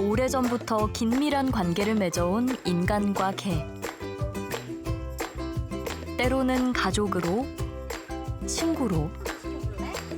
오래전부터 긴밀한 관계를 맺어온 인간과 개. 때로는 가족으로, 친구로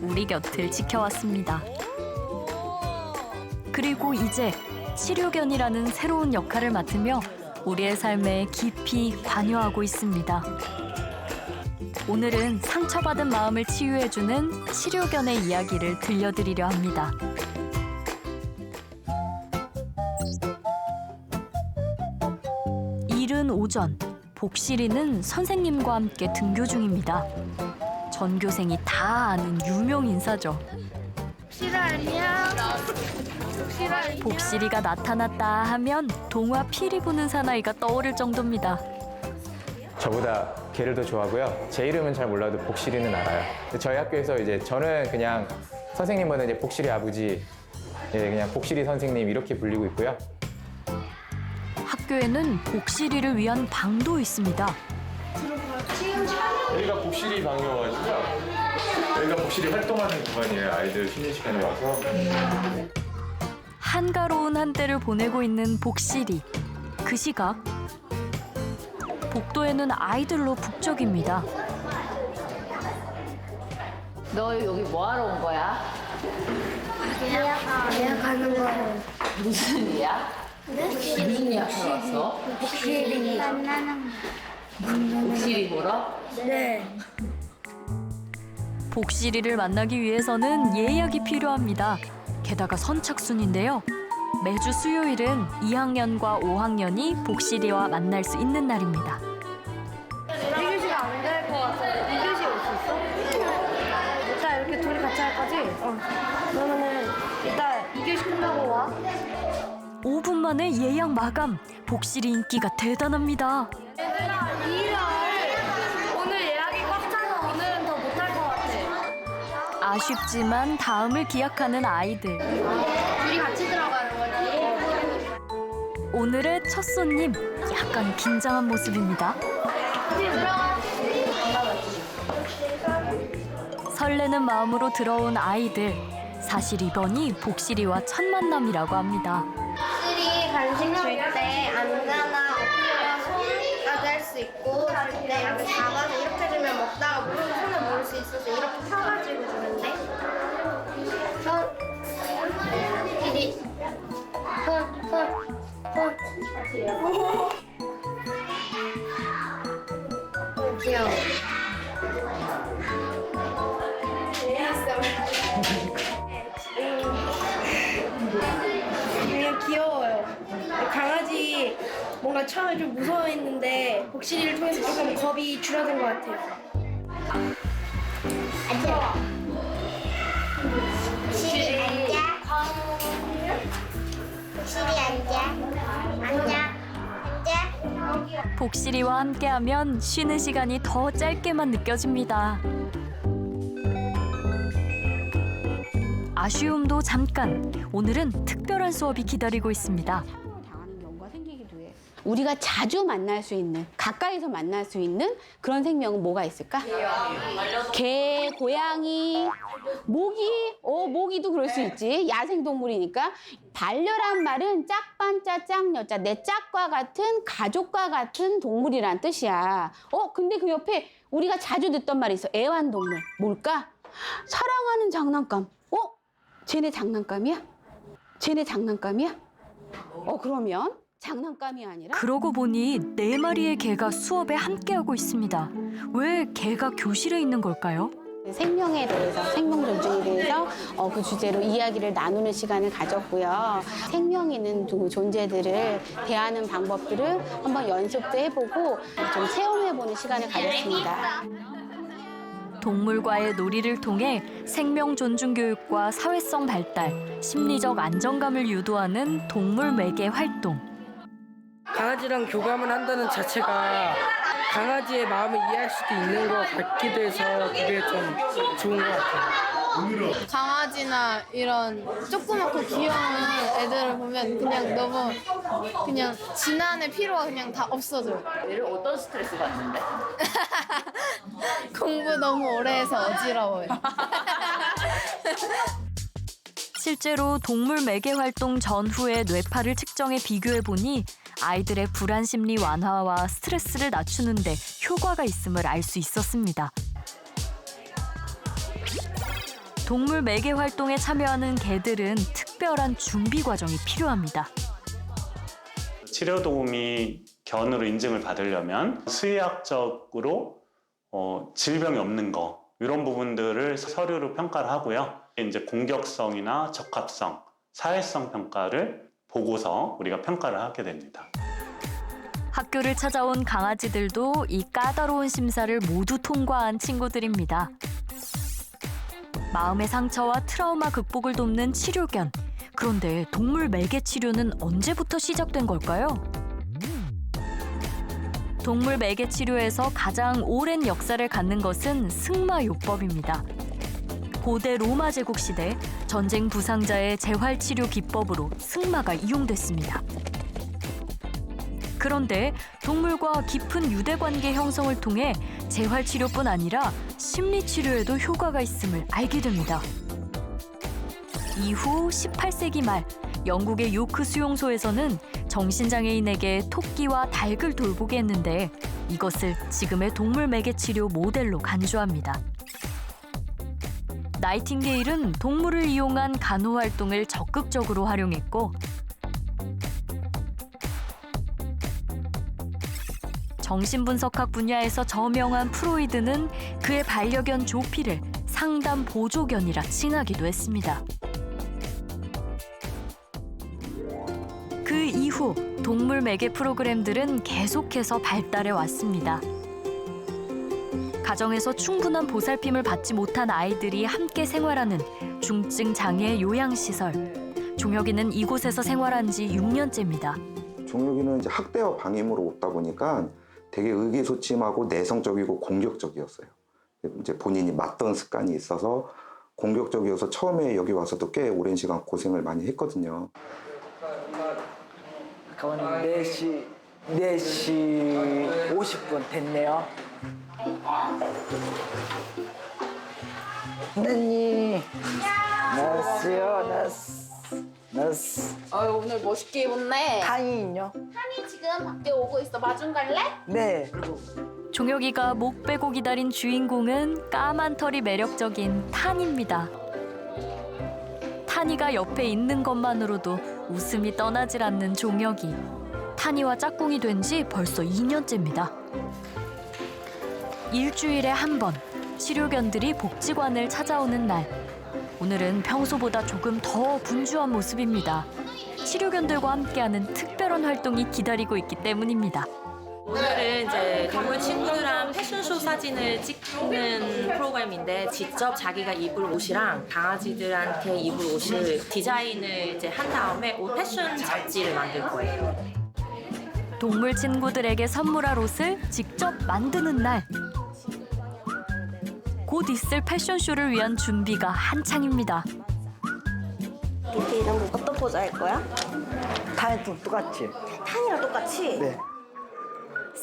우리 곁을 지켜왔습니다. 그리고 이제 치료견이라는 새로운 역할을 맡으며 우리의 삶에 깊이 관여하고 있습니다. 오늘은 상처받은 마음을 치유해주는 치료견의 이야기를 들려드리려 합니다. 이른 오전, 복실이는 선생님과 함께 등교 중입니다. 전교생이 다 아는 유명 인사죠. 복실아 안녕. 복실아 안녕. 복실이가 나타났다 하면 동화 피리 부는 사나이가 떠오를 정도입니다. 저보다 걔를 더 좋아하고요. 제 이름은 잘 몰라도 복실이는 알아요. 근데 저희 학교에서 이제 저는 그냥 선생님보다 이제 복실이 아버지, 예, 그냥 복실이 선생님 이렇게 불리고 있고요. 학교에는 복실이를 위한 방도 있습니다. 여기가 복실이 방이어가지고요. 여기가 복실이 활동하는 공간이에요. 아이들 쉬는 시간에 와서. 한가로운 한때를 보내고 있는 복실이. 그 시각 복도에는 아이들로 북적입니다. 너 여기 뭐 하러 온 거야? 예약하는 거. 무슨 일이야? 무슨 일 하러 왔어? 복실이 만나는 복실이 보러? 네. 복실이를 만나기 위해서는 예약이 필요합니다. 게다가 선착순인데요. 매주 수요일은 2학년과 5학년이 복실이와 만날 수 있는 날입니다. 5분 만에 예약 마감. 복실이 인기가 대단합니다. 오늘 예약이 꽉 차서 오늘은 더 못할 것 같아. 아쉽지만 다음을 기약하는 아이들. 둘이 같이 들어가는 거지? 오늘의 첫 손님 약간 긴장한 모습입니다. 설레는 마음으로 들어온 아이들. 사실 이번이 복실이와 첫 만남이라고 합니다. 간식 줄때 앉아나 엎드려 손까지 할 수 있고 근데 이렇게 잡아서 이렇게 주면 먹다가 물, 손을 모을 수 있어서 이렇게 펴가지고 처음에 좀 무서워했는데 복실이를 통해서 조금 겁이 줄어든 것 같아요. 앉아 시리 앉아 시리 앉아 앉아 앉아 복실이와 함께하면 쉬는 시간이 더 짧게만 느껴집니다. 아쉬움도 잠깐. 오늘은 특별한 수업이 기다리고 있습니다. 우리가 자주 만날 수 있는, 가까이서 만날 수 있는 그런 생명은 뭐가 있을까? 개, 고양이, 모기, 어, 모기도 그럴 수 있지. 야생 동물이니까. 반려란 말은 짝반짜 짝여자, 내 짝과 같은, 가족과 같은 동물이란 뜻이야. 어, 근데 그 옆에 우리가 자주 듣던 말이 있어. 애완동물. 뭘까? 사랑하는 장난감. 어? 쟤네 장난감이야? 쟤네 장난감이야? 어, 그러면 장난감이 아니라 그러고 보니 네 마리의 개가 수업에 함께하고 있습니다. 왜 개가 교실에 있는 걸까요? 생명에 대해서, 생명 존중에 대해서 어, 그 주제로 이야기를 나누는 시간을 가졌고요. 생명 있는 두 존재들을 대하는 방법들을 한번 연습도 해보고 좀 체험해보는 시간을 가졌습니다. 동물과의 놀이를 통해 생명 존중 교육과 사회성 발달, 심리적 안정감을 유도하는 동물 매개 활동. 강아지랑 교감을 한다는 자체가 강아지의 마음을 이해할 수도 있는 것 같기도 해서 그게 좀 좋은 것 같아요. 강아지나 이런 조그맣고 귀여운 애들을 보면 그냥 너무 그냥 지난의 피로가 그냥 다 없어져요. 얘를 어떤 스트레스 받는데? 공부 너무 오래 해서 어지러워요. 실제로 동물 매개 활동 전후의 뇌파를 측정해 비교해 보니 아이들의 불안 심리 완화와 스트레스를 낮추는데 효과가 있음을 알 수 있었습니다. 동물 매개 활동에 참여하는 개들은 특별한 준비 과정이 필요합니다. 치료 도움이 견으로 인증을 받으려면 수의학적으로 어, 질병이 없는 거 이런 부분들을 서류로 평가를 하고요. 이제 공격성이나 적합성, 사회성 평가를 보고서 우리가 평가를 하게 됩니다. 학교를 찾아온 강아지들도 이 까다로운 심사를 모두 통과한 친구들입니다. 마음의 상처와 트라우마 극복을 돕는 치료견. 그런데 동물 매개 치료는 언제부터 시작된 걸까요? 동물 매개 치료에서 가장 오랜 역사를 갖는 것은 승마요법입니다. 고대 로마 제국 시대 전쟁 부상자의 재활 치료 기법으로 승마가 이용됐습니다. 그런데 동물과 깊은 유대 관계 형성을 통해 재활 치료뿐 아니라 심리 치료에도 효과가 있음을 알게 됩니다. 이후 18세기 말 영국의 요크 수용소에서는 정신장애인에게 토끼와 닭을 돌보게 했는데 이것을 지금의 동물 매개 치료 모델로 간주합니다. 나이팅게일은 동물을 이용한 간호 활동을 적극적으로 활용했고 정신분석학 분야에서 저명한 프로이드는 그의 반려견 조피를 상담 보조견이라 칭하기도 했습니다. 그 이후 동물 매개 프로그램들은 계속해서 발달해 왔습니다. 가정에서 충분한 보살핌을 받지 못한 아이들이 함께 생활하는 중증 장애 요양 시설. 종혁이는 이곳에서 생활한 지 6년째입니다. 종혁이는 이제 학대와 방임으로 오다 보니까 되게 의기소침하고 내성적이고 공격적이었어요. 이제 본인이 맞던 습관이 있어서 공격적이어서 처음에 여기 와서도 꽤 오랜 시간 고생을 많이 했거든요. 가원님 4시 4시 50분 됐네요. 선생님. 안녕하세요. 나스. 나스. 어 오늘 멋있게 입었네. 강이요? 한이 지금 밖에 오고 있어. 마중 갈래? 네. 종혁이가 목 빼고 기다린 주인공은 까만 털이 매력적인 탄입니다. 탄이가 옆에 있는 것만으로도 웃음이 떠나질 않는 종혁이. 탄이와 짝꿍이 된 지 벌써 2년째입니다. 일주일에 한 번 치료견들이 복지관을 찾아오는 날. 오늘은 평소보다 조금 더 분주한 모습입니다. 치료견들과 함께하는 특별한 활동이 기다리고 있기 때문입니다. 오늘은 이제 동물 친구들랑 패션쇼 사진을 찍는 프로그램인데 직접 자기가 입을 옷이랑 강아지들한테 입을 옷을 디자인을 이제 한 다음에 옷 패션 잡지를 만들 거예요. 동물 친구들에게 선물할 옷을 직접 만드는 날. 곧 있을 패션쇼를 위한 준비가 한창입니다. 디테일은 어떤 포즈 할 거야? 다이어트 똑같이. 탄이랑 똑같이? 네.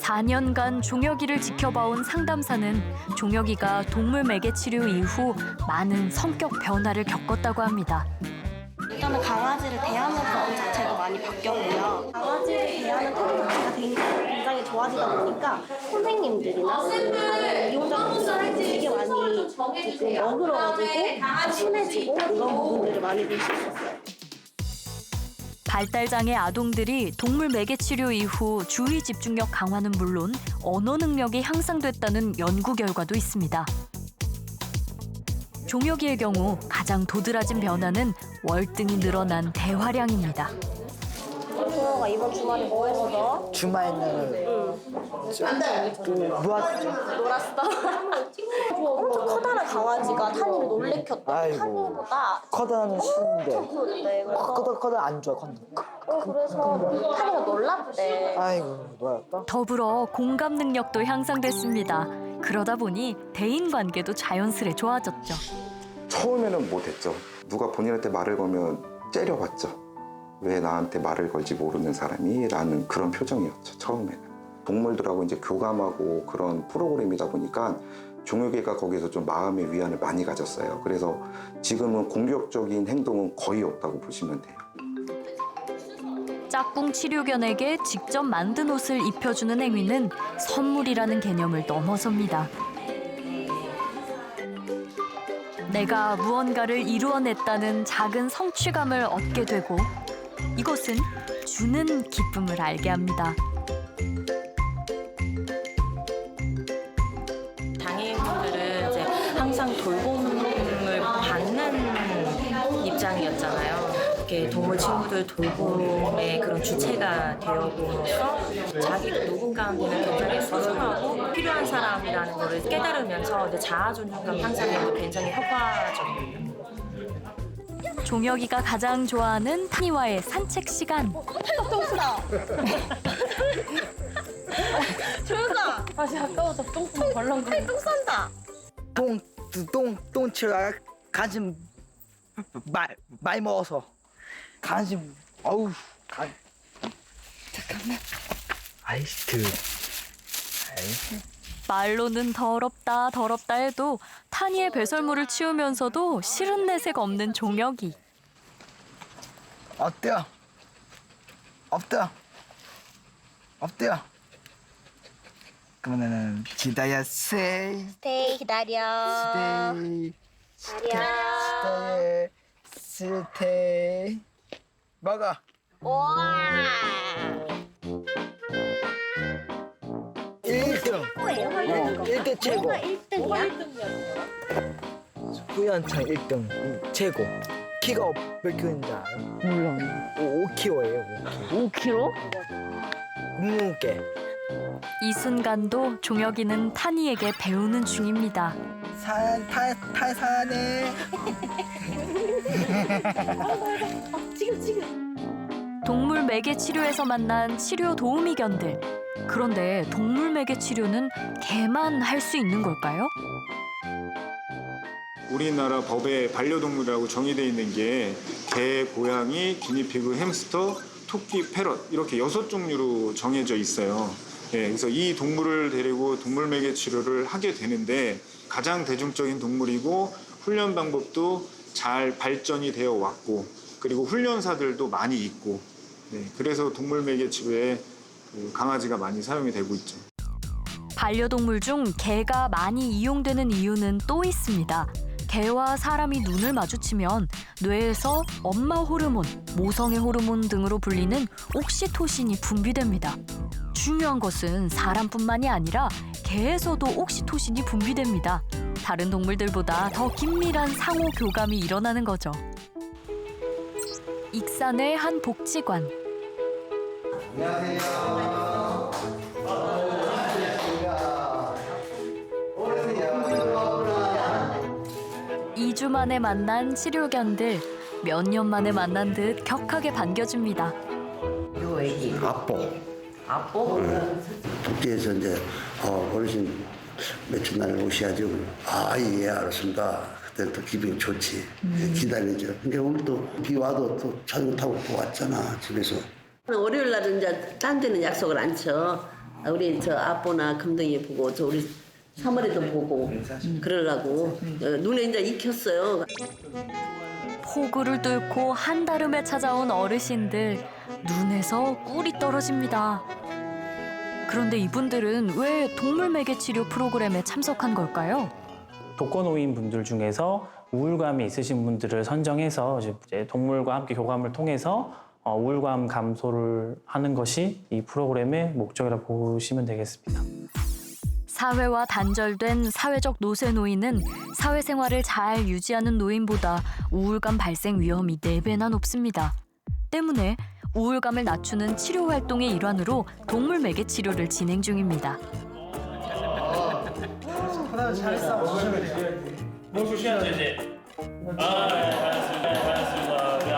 4년간 종혁이를 지켜봐온 상담사는 종혁이가 동물 매개 치료 이후 많은 성격 변화를 겪었다고 합니다. 일단은 강아지를 대하는 것 자체가 많이 바뀌었고요. 강아지를 대하는 태도 자체가 되게 굉장히 좋아지다 보니까 선생님들이나 아니면 이용자분들이 되게 많이 조금 너그러워지고 친해지고 이런 부분들을 많이 볼 수 있었어요. 발달장애 아동들이 동물 매개 치료 이후 주의 집중력 강화는 물론 언어 능력이 향상됐다는 연구 결과도 있습니다. 종혁이의 경우 가장 도드라진 변화는 월등히 늘어난 대화량입니다. 종호가 이번 주말에 뭐 했어? 주말에는 그 무엇 놀았어. 엄청 커다란 강아지가 탄이를 놀래켰대. 아이고. 탄이보다. 컸대. 그래서 커다 커다 안 좋아. 커다. 어, 그래서 탄이가 놀랍대. 아이고 놀았다. 더불어 공감 능력도 향상됐습니다. 그러다 보니 대인 관계도 자연스레 좋아졌죠. 처음에는 못했죠. 누가 본인한테 말을 걸면 째려봤죠. 왜 나한테 말을 걸지 모르는 사람이? 라는 그런 표정이었죠, 처음에는. 동물들하고 이제 교감하고 그런 프로그램이다 보니까 종혁이가 거기서 좀 마음의 위안을 많이 가졌어요. 그래서 지금은 공격적인 행동은 거의 없다고 보시면 돼요. 짝꿍 치료견에게 직접 만든 옷을 입혀주는 행위는 선물이라는 개념을 넘어섭니다. 내가 무언가를 이루어냈다는 작은 성취감을 얻게 되고 이것은 주는 기쁨을 알게 합니다. 장애인분들은 이제 항상 돌봄을 받는 입장이었잖아요. 이렇게 동물 친구들 돌봄의 그런 주체가 되어봄으로써 자기도 누군가한테는 굉장히 소중하고 필요한 사람이라는 것을 깨달으면서 이제 자아 존중감 향상에도 굉장히 효과적입니다. 종혁이가 가장 좋아하는 타니와의 산책 시간. 조용아. 다시 아까워서 똥똥 벌렁 팔똥 싼다. 똥, 똥, 똥치가 간식 말, 많이 먹어서 간식, 어우, 간. 잠깐만. 아이스. 아이. 말로는 더럽다 더럽다 해도 타니의 배설물을 치우면서도 싫은 내색 없는 종혁이. 어때요? 없대요? 없대요? 그러면은 기다렸세. 스테이 기다려. 스테이. 기다려. 스테이. 스테이. 먹어. 우와. 1등. 어, 1등 최고. 1등이야? 후연창 1등 최고. 키가 몇 킬로인지 알아요? 몰라. 5kg예요. 5kg? 5kg? 무게. 이 순간도 종혁이는 타니에게 배우는 중입니다. 산, 탈, 탈산해. 동물 매개 치료에서 만난 치료 도우미견들. 그런데 동물 매개 치료는 개만 할 수 있는 걸까요? 우리나라 법에 반려동물이라고 정의되어 있는 게 개, 고양이, 기니피그, 햄스터, 토끼, 패럿 이렇게 여섯 종류로 정해져 있어요. 예, 그래서 이 동물을 데리고 동물 매개 치료를 하게 되는데 가장 대중적인 동물이고 훈련 방법도 잘 발전이 되어 왔고 그리고 훈련사들도 많이 있고 네, 그래서 동물 매개 치료에 그 강아지가 많이 사용이 되고 있죠. 반려동물 중 개가 많이 이용되는 이유는 또 있습니다. 개와 사람이 눈을 마주치면 뇌에서 엄마 호르몬, 모성애 호르몬 등으로 불리는 옥시토신이 분비됩니다. 중요한 것은 사람뿐만이 아니라 개에서도 옥시토신이 분비됩니다. 다른 동물들보다 더 긴밀한 상호 교감이 일어나는 거죠. 익산의 한 복지관. 이주 만에 만난 치료견들 몇 년 만에 만난 듯 격하게 반겨줍니다. 요 애기 아뽀. 아뽀 국제에서 이제 어, 어르신 며칠 만에 오셔야죠. 아, 예, 알았습니다. 그때 또 기분이 좋지. 기다리죠. 근데 오늘 또 비 와도 또 자전거 타고 또 왔잖아, 집에서. 월요일 날은 이제 딴 데는 약속을 안 쳐. 아, 우리 저 아뽀나 금덩이 보고 저 우리 3월에도 보고 그러려고 어, 눈에 이제 익혔어요. 폭우를 뚫고 한달음에 찾아온 어르신들 눈에서 꿀이 떨어집니다. 그런데 이분들은 왜 동물 매개 치료 프로그램에 참석한 걸까요? 독거노인 분들 중에서 우울감이 있으신 분들을 선정해서 이제 동물과 함께 교감을 통해서 어, 우울감 감소를 하는 것이 이 프로그램의 목적이라 보시면 되겠습니다. 사회와 단절된 사회적 노쇠 노인은 사회생활을 잘 유지하는 노인보다 우울감 발생 위험이 네배나 높습니다. 때문에 우울감을 낮추는 치료 활동의 일환으로 동물 매개 치료를 진행 중입니다. 잘했어. 뭐 주셔야 되지? 아, 네, 아빠. 네,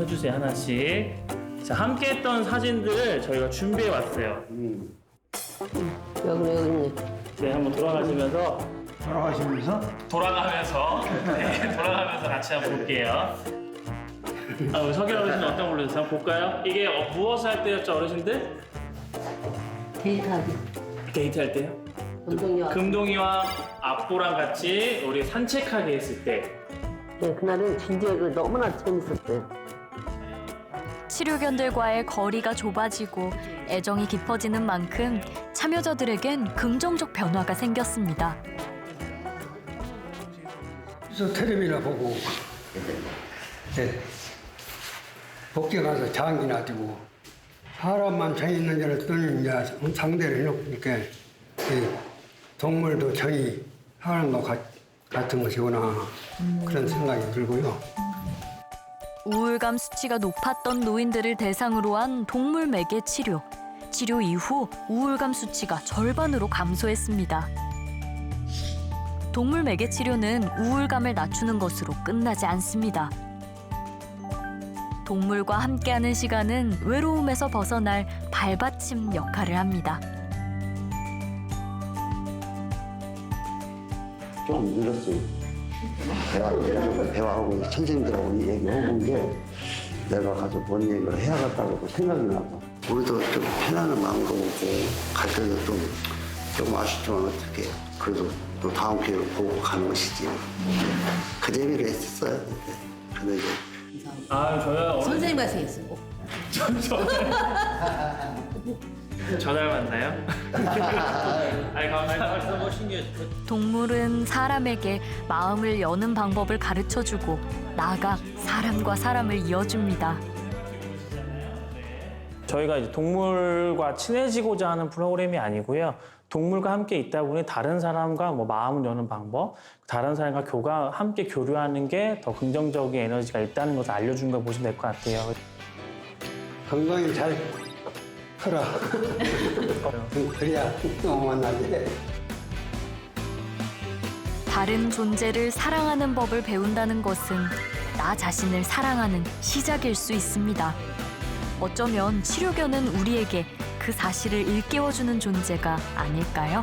펴주세요 하나씩. 자, 함께 했던 사진들 저희가 준비해 왔어요. 여기 여기 네, 한번 돌아가시면서 돌아가시면서? 돌아가면서 네, 돌아가면서 같이 한번 볼게요. 아, 우리 석일 어르신 어떤 걸로 해서 한번 볼까요? 이게 어, 무엇을 할 때였죠, 어르신들? 데이트하기. 데이트 할 때요? 금동이와 금동이와 아뽀랑 같이 우리 산책하게 했을 때 네, 그날은 진짜 그 너무나 재밌었어요. 치료견들과의 거리가 좁아지고 애정이 깊어지는 만큼 참여자들에겐 긍정적 변화가 생겼습니다. 그래서 텔레비나 보고 네. 복지 가서 장기 놔두고 사람만 정 있는 데를 뜨는 이제 상대를 해놓으니까 이 동물도 정이 사람과 같, 같은 것이구나 그런 생각이 들고요. 우울감 수치가 높았던 노인들을 대상으로 한 동물 매개 치료. 치료 이후 우울감 수치가 절반으로 감소했습니다. 동물 매개 치료는 우울감을 낮추는 것으로 끝나지 않습니다. 동물과 함께하는 시간은 외로움에서 벗어날 발받침 역할을 합니다. 좀 늘었어요. 대화, 대화하고 선생님들하고 얘기하고 게 내가 가서 뭔 얘기를 해야겠다고 생각이 나서 우리도 좀 편안한 마음으로 갈 때는 좀, 좀 아쉽지만 어떻게 그래도 또 다음 기회를 보고 가는 것이지 그 재미로 했었어요. 그때. 근데 이제 아 저요 선생님 말씀했어요. 저 닮았나요? 아니 감사합니다. 신기해. 동물은 사람에게 마음을 여는 방법을 가르쳐 주고 나아가 사람과 사람을 이어줍니다. 저희가 이제 동물과 친해지고자 하는 프로그램이 아니고요. 동물과 함께 있다 보니 다른 사람과 뭐 마음을 여는 방법, 다른 사람과 교가 함께 교류하는 게 더 긍정적인 에너지가 있다는 것을 알려주는 걸 보시면 될 것 같아요. 건강히 잘 커라. 그래야 또 만나지. 다른 존재를 사랑하는 법을 배운다는 것은 나 자신을 사랑하는 시작일 수 있습니다. 어쩌면 치료견은 우리에게 그 사실을 일깨워주는 존재가 아닐까요?